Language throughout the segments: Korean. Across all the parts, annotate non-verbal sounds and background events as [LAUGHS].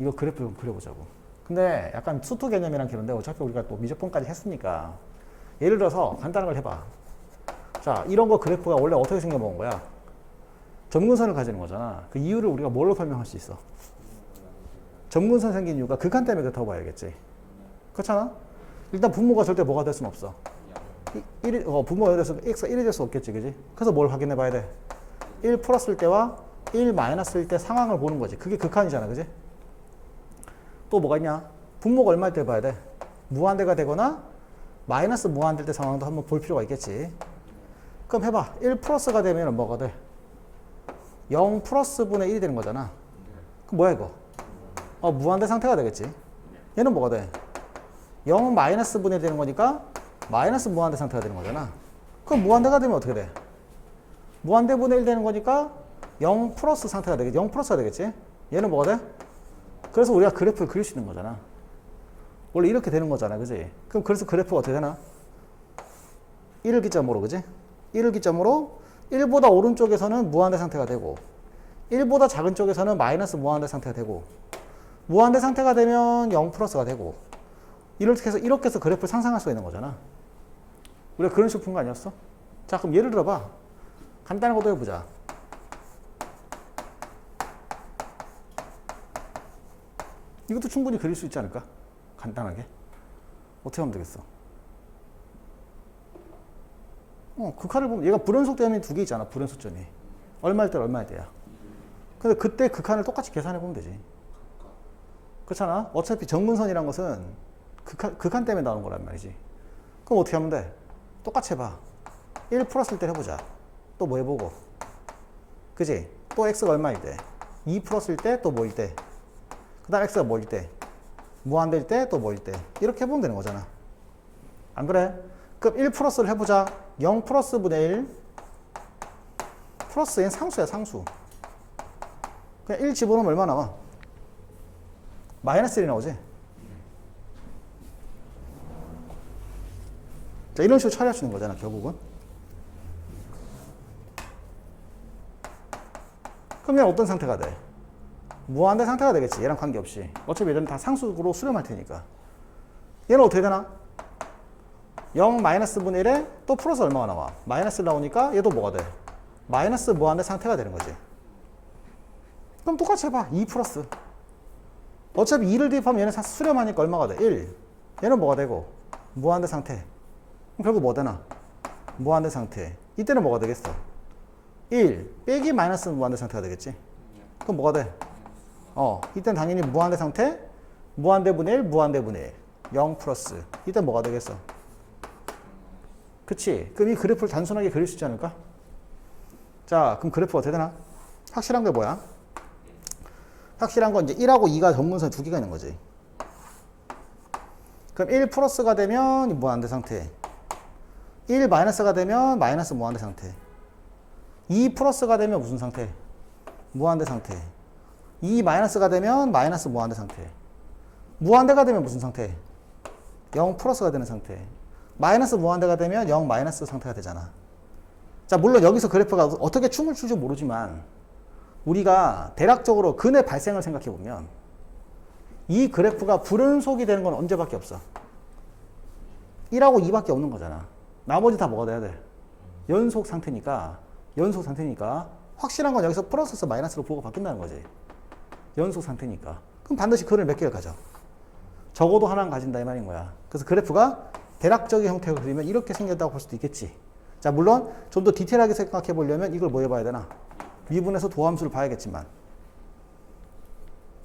이거 그래프 좀 그려보자고. 근데 약간 수투 개념이랑 그런데 어차피 우리가 또 미적분까지 했으니까 예를 들어서 간단한 걸 해봐. 자, 이런 거 그래프가 원래 어떻게 생겨먹은 거야? 점근선을 가지는 거잖아. 그 이유를 우리가 뭘로 설명할 수 있어? 점근선 생긴 이유가 극한 때문에 그렇다고 봐야겠지. 그렇잖아? 일단 분모가 절대 뭐가 될 수는 없어. 이- 일이- 어, 분모가 돼서 x가 1이 될 수 없겠지, 그지? 그래서 뭘 확인해 봐야 돼? 1 플러스일 때와 1 마이너스일 때 상황을 보는 거지. 그게 극한이잖아, 그지? 또 뭐가 있냐? 분모가 얼마일 때 봐야 돼? 무한대가 되거나 마이너스 무한대일 때 상황도 한번 볼 필요가 있겠지. 그럼 해봐. 1 플러스가 되면 뭐가 돼? 0 플러스 분의 1이 되는 거잖아. 그럼 뭐야 이거? 어, 무한대 상태가 되겠지. 얘는 뭐가 돼? 0 마이너스 분의 되는 거니까 마이너스 무한대 상태가 되는 거잖아. 그럼 무한대가 되면 어떻게 돼? 무한대 분의 1 되는 거니까 0 플러스 상태가 되겠지. 0 플러스가 되겠지. 얘는 뭐가 돼? 그래서 우리가 그래프를 그릴 수 있는 거잖아. 원래 이렇게 되는 거잖아. 그지? 그럼 그래서 그래프가 어떻게 되나? 1을 기점으로, 그지? 1을 기점으로 1보다 오른쪽에서는 무한대 상태가 되고 1보다 작은 쪽에서는 마이너스 무한대 상태가 되고 무한대 상태가 되면 0 플러스가 되고 이렇게 해서 이렇게 해서 그래프를 상상할 수가 있는 거잖아. 우리가 그런 식으로 푼 거 아니었어? 자, 그럼 예를 들어봐. 간단한 것도 해보자. 이것도 충분히 그릴 수 있지 않을까? 간단하게. 어떻게 하면 되겠어? 어, 극한을 보면 얘가 불연속점이 두 개 있잖아. 불연속 점이. 얼마일 때 얼마일 때야. 근데 그때 극한을 똑같이 계산해 보면 되지. 그렇잖아. 어차피 정근선이란 것은 극한, 극한 때문에 나오는 거란 말이지. 그럼 어떻게 하면 돼? 똑같이 해봐. 1 플러스일 때 해보자. 또 뭐 해보고. 그지? 또 x가 얼마일 때? 2 플러스일 때 또 뭐일 때? 그 다음 x가 뭐일 때? 무한대일 때또 뭐일 때? 이렇게 해보면 되는 거잖아. 안 그래? 그럼 1 플러스를 해보자. 0 플러스 분의 1 플러스 n 상수야 상수. 그냥 1 집어넣으면 얼마 나와? 마이너스 1이 나오지? 자, 이런 식으로 처리할 수 있는 거잖아, 결국은. 그럼 얘는 어떤 상태가 돼? 무한대 상태가 되겠지. 얘랑 관계없이. 어차피 얘는 다 상수로 수렴할 테니까. 얘는 어떻게 되나? 0 마이너스 분의 1에 또 플러스 얼마가 나와? 마이너스 나오니까 얘도 뭐가 돼? 마이너스 무한대 상태가 되는 거지. 그럼 똑같이 해봐. 2 플러스. 어차피 2를 대입하면 얘는 사- 수렴하니까 얼마가 돼? 1. 얘는 뭐가 되고? 무한대 상태. 그럼 결국 뭐 되나? 무한대 상태. 이때는 뭐가 되겠어? 1 빼기 마이너스 무한대 상태가 되겠지. 그럼 뭐가 돼? 어, 이때는 당연히 무한대 상태, 무한대 분의 1, 무한대 분의 1. 0 플러스. 이때 뭐가 되겠어? 그치? 그럼 이 그래프를 단순하게 그릴 수 있지 않을까? 자, 그럼 그래프가 어떻게 되나? 확실한 게 뭐야? 확실한 건 이제 1하고 2가 전문선 두 개가 있는 거지. 그럼 1 플러스가 되면 무한대 상태. 1 마이너스가 되면 마이너스 무한대 상태. 2 플러스가 되면 무슨 상태? 무한대 상태. 2 마이너스가 되면 마이너스 무한대 상태. 무한대가 되면 무슨 상태? 0 플러스가 되는 상태. 마이너스 무한대가 되면 0 마이너스 상태가 되잖아. 자, 물론 여기서 그래프가 어떻게 춤을 출지 모르지만 우리가 대략적으로 근의 발생을 생각해 보면 이 그래프가 불연속이 되는 건 언제밖에 없어? 1하고 2밖에 없는 거잖아. 나머지 다 뭐가 돼야 돼? 연속 상태니까 연속 상태니까 확실한 건 여기서 플러스에서 마이너스로 보고 바뀐다는 거지. 연속 상태니까. 그럼 반드시 근을 몇 개를 가져? 적어도 하나는 가진다 이 말인 거야. 그래서 그래프가 대략적인 형태로 그리면 이렇게 생겼다고 볼 수도 있겠지. 자, 물론 좀 더 디테일하게 생각해 보려면 이걸 뭐 해봐야 되나? 미분에서 도함수를 봐야겠지만.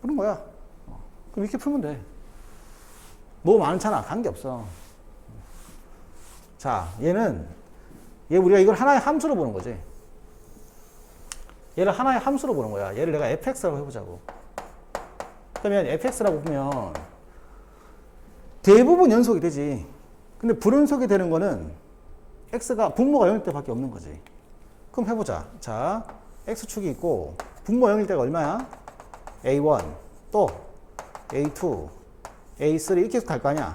그런 거야. 어, 그럼 이렇게 풀면 돼. 너무 많잖아. 관계없어. 자, 얘는, 얘 우리가 이걸 하나의 함수로 보는 거지. 얘를 하나의 함수로 보는 거야. 얘를 내가 fx라고 해보자고. 그러면 fx라고 보면 대부분 연속이 되지. 근데 불연속이 되는 거는 x가 분모가 0일 때밖에 없는 거지. 그럼 해보자. 자, x축이 있고 분모 0일 때가 얼마야? a1 또 a2 a3 이렇게 계속 갈 거 아니야.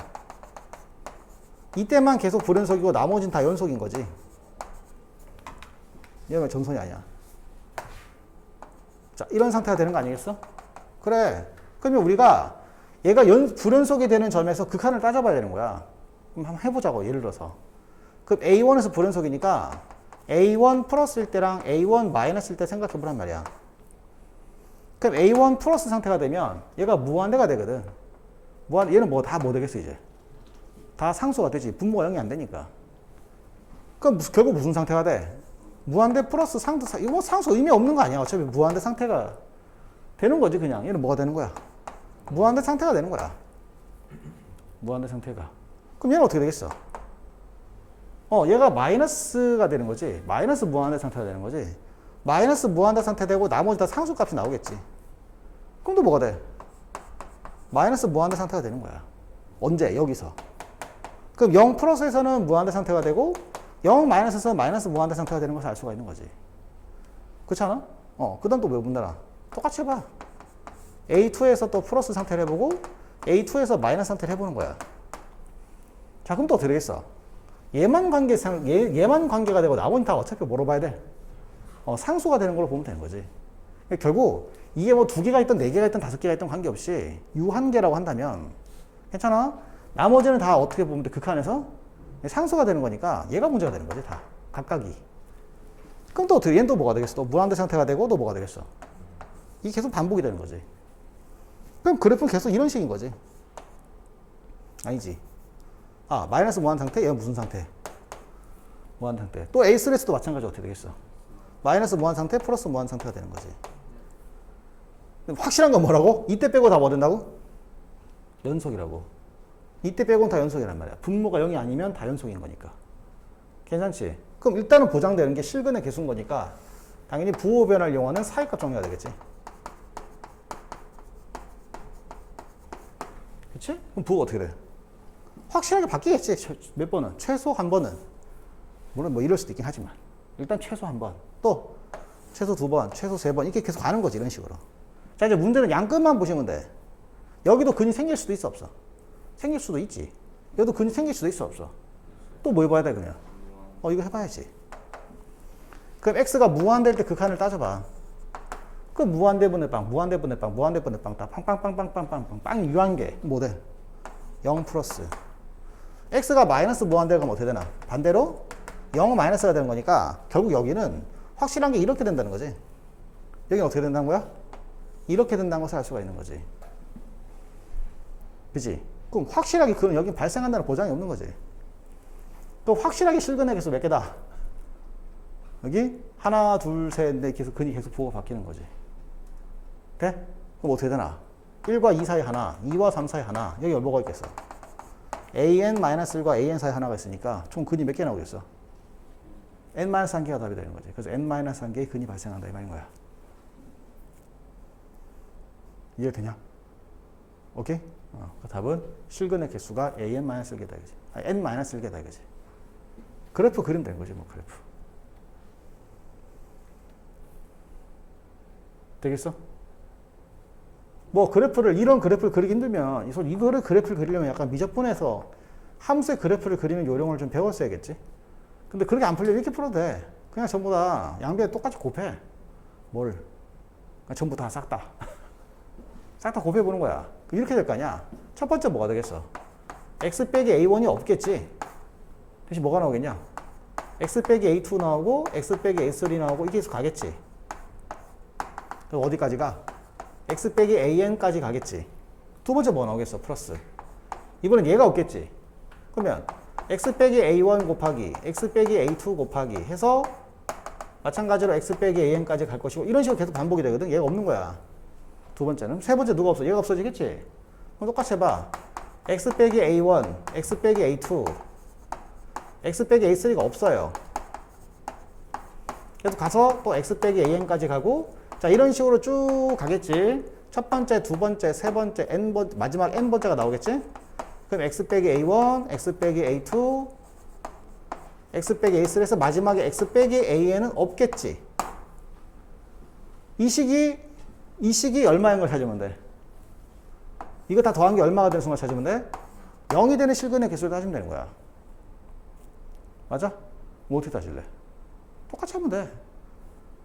이때만 계속 불연속이고 나머지는 다 연속인 거지. 얘는 점선이 아니야. 자, 이런 상태가 되는 거 아니겠어? 그래. 그러면 우리가 얘가 연, 불연속이 되는 점에서 극한을 따져봐야 되는 거야. 그럼 한번 해보자고, 예를 들어서. 그럼 A1에서 불연속이니까 A1 플러스일 때랑 A1 마이너스일 때 생각해 보란 말이야. 그럼 A1 플러스 상태가 되면 얘가 무한대가 되거든. 무한, 얘는 뭐 다 뭐 되겠어, 이제. 다 상수가 되지. 분모가 0이 안 되니까. 그럼 무슨- 결국 무슨 상태가 돼? 무한대 플러스 상대, 상- 이거 뭐 상수 의미 없는 거 아니야. 어차피 무한대 상태가 되는 거지, 그냥. 얘는 뭐가 되는 거야? 무한대 상태가 되는 거야. 무한대 상태가. 그럼 얘는 어떻게 되겠어? 어, 얘가 마이너스가 되는 거지. 마이너스 무한대 상태가 되는 거지. 마이너스 무한대 상태 되고 나머지 다 상수 값이 나오겠지. 그럼 또 뭐가 돼? 마이너스 무한대 상태가 되는 거야. 언제? 여기서. 그럼 0 플러스에서는 무한대 상태가 되고 0 마이너스에서 마이너스 무한대 상태가 되는 것을 알 수가 있는 거지. 그렇지 않아? 어, 그 다음 또왜 문제나? 똑같이 해봐. A2에서 또 플러스 상태를 해보고 A2에서 마이너스 상태를 해보는 거야. 자, 그럼 또 되겠어? 얘만 관계, 상, 얘, 얘만 관계가 되고 나머지 다 어차피 뭐로 봐야 돼? 어, 상수가 되는 걸로 보면 되는 거지. 그러니까 결국 이게 뭐 두 개가 있던 네 개가 있던 다섯 개가 있던 관계없이 유한계라고 한다면 괜찮아? 나머지는 다 어떻게 보면 돼? 극한에서 상수가 되는 거니까 얘가 문제가 되는 거지 다 각각이. 그럼 또 얘는 또 뭐가 되겠어? 또 무한대 상태가 되고 또 뭐가 되겠어? 이게 계속 반복이 되는 거지. 그럼 그래프는 계속 이런 식인 거지. 아니지. 아 마이너스 무한 상태 얘는 무슨 상태? 무한 상태. 또 A 스레스도 마찬가지 어떻게 되겠어? 마이너스 무한 상태 플러스 무한 상태가 되는 거지. 확실한 건 뭐라고? 이때 빼고 다 뭐 된다고? 연속이라고. 이때 빼고는 다 연속이란 말이야. 분모가 0이 아니면 다 연속인 거니까. 괜찮지? 그럼 일단은 보장되는 게 실근의 개수인 거니까 당연히 부호 변화를 이용하는 사이값 정리가 되겠지. 그치? 그럼 부호가 어떻게 돼? 확실하게 바뀌겠지. 최- 몇 번은. 최소 한 번은. 물론 뭐 이럴 수도 있긴 하지만. 일단 최소 한 번. 또 최소 두 번, 최소 세 번. 이렇게 계속 가는 거지. 이런 식으로. 자, 이제 문제는 양끝만 보시면 돼. 여기도 근이 생길 수도 있어, 없어? 생길 수도 있지. 여기도 근이 생길 수도 있어, 없어? 또 뭐 해봐야 돼, 그냥? 어, 이거 해봐야지. 그럼 x가 무한대일 때 극한을 따져봐. 그 무한대분의 빵, 무한대분의 빵, 무한대분의 빵, 다 빵빵빵빵빵빵빵, 빵 유한계, 뭐 돼? 0 플러스. x가 마이너스 무한대가 가면 어떻게 되나? 반대로 0 마이너스가 되는 거니까 결국 여기는 확실한 게 이렇게 된다는 거지. 여기는 어떻게 된다는 거야? 이렇게 된다는 것을 알 수가 있는 거지. 그지? 그럼 확실하게 그건 여기 발생한다는 보장이 없는 거지. 또 확실하게 실근의 개수 몇 개다? 여기 하나, 둘, 셋, 넷 계속 근이 계속 부호가 바뀌는 거지. 돼? 그럼 어떻게 되나? 1과 2 사이 하나, 2와 3 사이 하나. 여기 뭐가 있겠어? an-1과 an 사이 하나가 있으니까 총 근이 몇 개 나오겠어? n-1개가 답이 되는 거지. 그래서 n-1개의 근이 발생한다 이 말인 거야. 이해되냐? 오케이? 어, 그 답은 실근의 개수가 an-1개다 이거지. 아, n-1개다 이거지. 그래프 그리면 되는 거지, 뭐 그래프. 되겠어? 뭐 그래프를 이런 그래프를 그리기 힘들면 이거를 그래프를 그리려면 약간 미적분해서 함수의 그래프를 그리는 요령을 좀 배웠어야겠지. 근데 그렇게 안 풀려 이렇게 풀어도 돼. 그냥 전부 다 양변에 똑같이 곱해. 뭘? 전부 다 싹 다. [LAUGHS] 싹 다 곱해 보는 거야. 이렇게 될 거 아니야. 첫 번째 뭐가 되겠어? x 빼기 a1이 없겠지. 대신 뭐가 나오겠냐? x 빼기 a2 나오고 x 빼기 a3 나오고 이렇게 해서 가겠지. 그럼 어디까지 가? X 빼기 an까지 가겠지. 두 번째 뭐 나오겠어? 플러스. 이번엔 얘가 없겠지. 그러면 x 빼기 a1 곱하기 x 빼기 a2 곱하기 해서 마찬가지로 x 빼기 an까지 갈 것이고 이런 식으로 계속 반복이 되거든. 얘가 없는 거야. 두 번째는 세 번째 누가 없어? 얘가 없어지겠지. 그럼 똑같이 해봐. x 빼기 a1, x 빼기 a2, x 빼기 a3가 없어요. 계속 가서 또 x 빼기 an까지 가고 자 이런 식으로 쭉 가겠지. 첫 번째, 두 번째, 세 번째, n 번 마지막 n 번째가 나오겠지. 그럼 x 빼기 a1, x 빼기 a2, x 빼기 a3에서 마지막에 x 빼기 an은 없겠지. 이 식이 이 식이 얼마인 걸 찾으면 돼. 이거 다 더한 게 얼마가 되는 순간 찾으면 돼. 0이 되는 실근의 개수를 따지면 되는 거야. 맞아? 뭐 어떻게 따질래? 똑같이 하면 돼.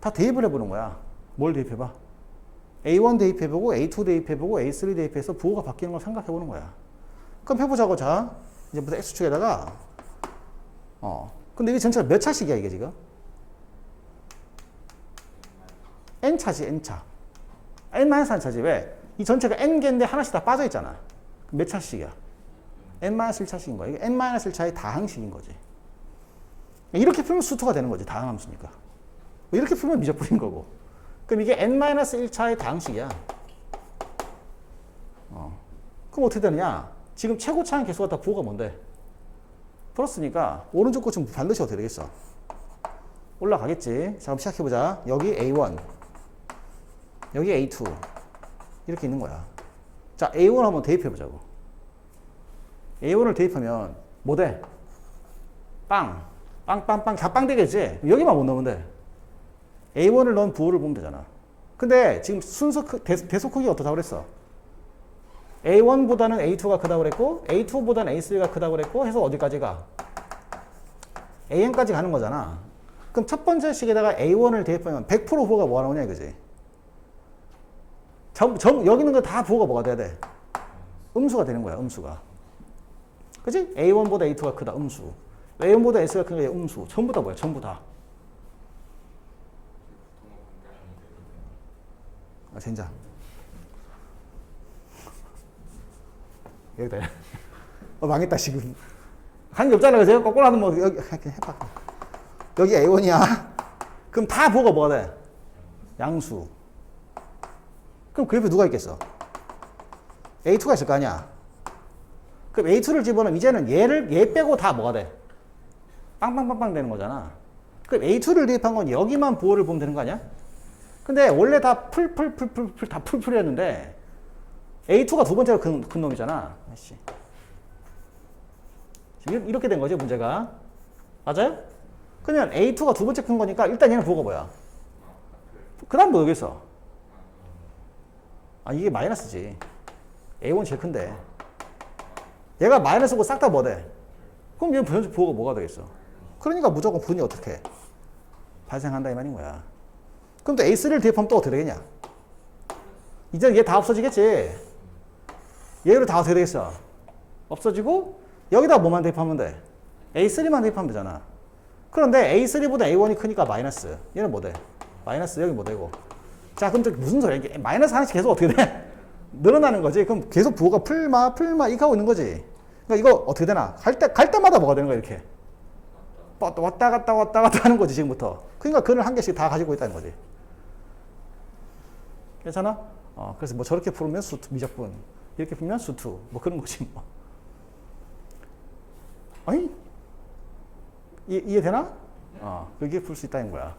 다 대입을 해보는 거야. 뭘 대입해봐? A1 대입해보고 A2 대입해보고 A3 대입해서 부호가 바뀌는 걸 생각해보는 거야. 그럼 해보자고 자. 이제부터 X축에다가 어. 근데 이게 전체가 몇 차씩이야 이게 지금? N차지 N차. N-1 차지 왜? 이 전체가 N개인데 하나씩 다 빠져 있잖아. 몇 차씩이야? N-1차씩인 거야. 이게 N-1차의 다항식인 거지. 이렇게 풀면 수투가 되는 거지. 다항함수니까. 이렇게 풀면 미적분인 거고. 그럼 이게 N-1차의 다항식이야. 어. 그럼 어떻게 되느냐? 지금 최고 차항 개수가 다 부호가 뭔데? 풀었으니까 오른쪽 끝은 반드시 어떻게 되겠어? 올라가겠지. 자, 그럼 시작해보자. 여기 A1, 여기 A2 이렇게 있는 거야. 자, A1 한번 대입해보자고. A1을 대입하면 뭐 돼? 빵, 빵, 빵, 빵, 다 빵 되겠지? 여기만 못 넣으면 돼. A1을 넣은 부호를 보면 되잖아. 근데 지금 순서 크, 대, 대속 크기가 어떻다고 그랬어? A1보다는 A2가 크다고 그랬고 A2보다는 A3가 크다고 그랬고 해서 어디까지 가? AN까지 가는 거잖아. 그럼 첫 번째 식에다가 A1을 대입하면 100% 부호가 뭐가 나오냐 이거지. 정, 정, 여기 있는 거 다 부호가 뭐가 돼야 돼? 음수가 되는 거야, 음수가. 그지? A1보다 A2가 크다, 음수. A1보다 S가 큰 게 음수. 전부 다 뭐야, 전부 다. 아, 젠장. 여기다. 어, 망했다, 지금. 한 게 없잖아, 그죠? 거꾸로 하면 뭐, 여기, 이렇게 해봐. 여기 A1이야. 그럼 다 부호가 뭐가 돼? 양수. 그럼 그 옆에 누가 있겠어? A2가 있을 거 아니야? 그럼 A2를 집어넣으면 이제는 얘를, 얘 빼고 다 뭐가 돼? 빵빵빵빵 되는 거잖아. 그럼 A2를 대입한 건 여기만 부호를 보면 되는 거 아니야? 근데 원래 다 풀풀풀풀풀 다 풀풀이었는데 A2가 두 번째로 큰, 큰 놈이잖아. 아씨. 이렇게 된 거죠, 문제가. 맞아요? 그러면 A2가 두 번째 큰 거니까 일단 얘는 부호가 뭐야? 그 다음 뭐겠어? 아, 이게 마이너스지. A1 제일 큰데. 얘가 마이너스고 싹 다 뭐돼? 그럼 변수 부호가 뭐가 되겠어? 그러니까 무조건 분이 어떻게 해? 발생한다 이 말인 거야. 그럼 또 A3를 대입하면 또 어떻게 되겠냐? 이제 얘 다 없어지겠지. 얘를 다 어떻게 되겠어? 없어지고 여기다 뭐만 대입하면 돼? A3만 대입하면 되잖아. 그런데 A3보다 A1이 크니까 마이너스. 얘는 뭐 돼? 마이너스 여기 뭐 되고. 자 그럼 저 무슨 소리야? 마이너스 하나씩 계속 어떻게 돼? [LAUGHS] 늘어나는 거지. 그럼 계속 부호가 풀마 풀마 이렇게 하고 있는 거지. 그러니까 이거 어떻게 되나? 갈 때 갈 때마다 뭐가 되는 거야 이렇게. 왔다 왔다 갔다 왔다 갔다 하는 거지 지금부터. 그러니까 근을 한 개씩 다 가지고 있다는 거지. 괜찮아? 어, 그래서 뭐 저렇게 부르면 수트, 미적분. 이렇게 부르면 수트. 뭐 그런 거지 뭐. 아니? 이해, 이해되나? 어, 그게 풀 수 있다는 거야.